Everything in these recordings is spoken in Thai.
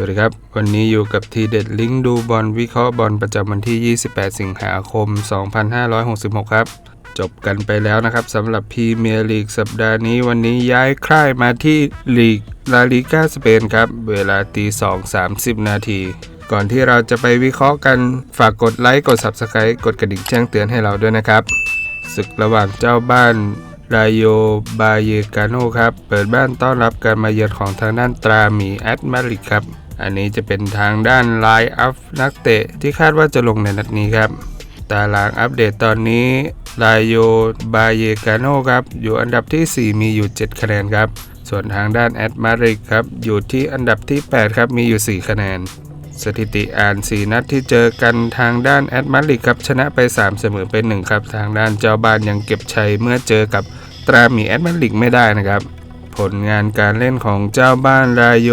วัสดีครับ วันนี้อยู่กับทีเด็ดลิงก์ดูบอลวิเคราะห์บอลประจำวันที่ 28 สิงหาคม 2566 ครับ จบกันไปแล้วนะครับสำหรับพรีเมียร์ลีกสัปดาห์นี้ วันนี้ย้ายค่ายมาที่ลีกลาลิกาสเปนครับ เวลาตี2 30 นาที ก่อนที่เราจะไปวิเคราะห์กันฝากกดไลค์กด Subscribe กดกระดิ่งแจ้งเตือนให้เราด้วยนะครับศึกระหว่างเจ้าบ้านรายโยบาเยกาโนครับ เปิดบ้านต้อนรับการมาเยือนของทางด้านตราหมีแอตมาริกครับ อันนี้จะเป็นทางด้านไลน์อัพนักเตะที่คาดว่าจะลงในนัดนี้ครับ ตารางอัปเดตตอนนี้รายโยบาเยกาโนครับ อยู่อันดับที่ 4 มีอยู่ 7 คะแนนครับ ส่วนทางด้านแอตมาริกครับ อยู่ที่อันดับที่ 8 ครับ มีอยู่ 4 คะแนน สถิติอ่าน 4 นัดที่เจอกันทางด้านแอตมาริกครับ ชนะไป 3 เสมอไป1ครับ ทางด้านเจ้าบ้านยังเก็บชัยเมื่อเจอกับตราหมีแอตมาริกไม่ได้นะครับ ผลงานการเล่นของเจ้าบ้านรายโย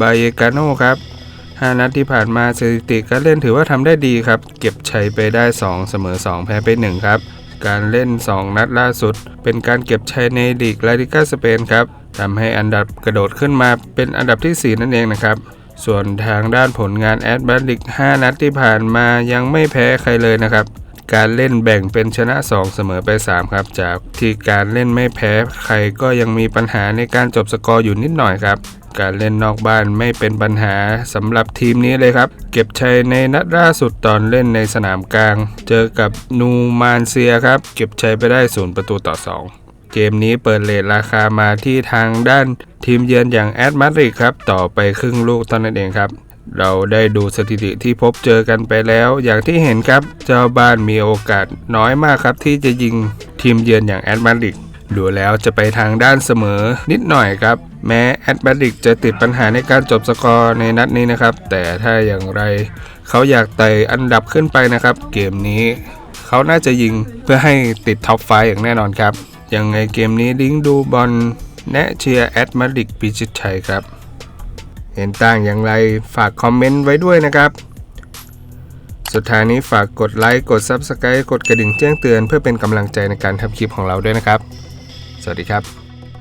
บาเยกาโนครับ 5 นัดที่ผ่านมาสถิติการเล่นถือว่าทำได้ดีครับ เก็บชัยไปได้ 2 เสมอ 2 แพ้ไป 1 ครับ การเล่น 2 นัดล่าสุด เป็นการเก็บชัยในลีกลาลิกาสเปนครับทำให้อันดับกระโดดขึ้นมาเป็นอันดับที่ 4 นั่นเองนะครับ ส่วนทางด้านผลงานแอดบัตลิก 5 นัดที่ผ่านมายังไม่แพ้ใครเลยนะครับ การเล่นแบ่งเป็นชนะ 2 เสมอไป 3 ครับ จากที่การเล่นไม่แพ้ใครก็ยังมีปัญหาในการจบสกอร์อยู่นิดหน่อยครับการเล่นนอกบ้านไม่เป็นปัญหาสำหรับทีมนี้เลยครับ เก็บชัยในนัดล่าสุดตอนเล่นในสนามกลาง เจอกับนูมานเซียครับ เก็บชัยไปได้ศูนย์ประตูต่อ 2 เกมนี้เปิดเลทราคามาที่ทางด้านทีมเยือนอย่างแอดมาดริดครับ ต่อไปครึ่งลูกเท่านั้นเองครับ เราได้ดูสถิติที่พบเจอกันไปแล้ว อย่างที่เห็นครับ เจ้าบ้านมีโอกาสน้อยมากครับ ที่จะยิงทีมเยือนอย่างแอดมาริดดูแล้วจะไปทางด้านเสมอนิดหน่อยครับ แม้แอดมาริดจะติดปัญหาในการจบสกอร์ในนัดนี้นะครับ แต่ถ้าอย่างไร เขาอยากไต่อันดับขึ้นไปนะครับ เกมนี้ เขาน่าจะยิงเพื่อให้ติดท็อปไฟอย่างแน่นอนครับยังไงเกมนี้ลิงก์ดูบอลแนะเชียร์แอดมาริดพิชิตชัยครับ เห็นต่างอย่างไรฝากคอมเมนต์ไว้ด้วยนะครับ สุดท้ายนี้ฝากกดไลค์กด Subscribe กดกระดิ่งแจ้งเตือนเพื่อเป็นกำลังใจในการทำคลิปของเราด้วยนะครับ สวัสดีครับ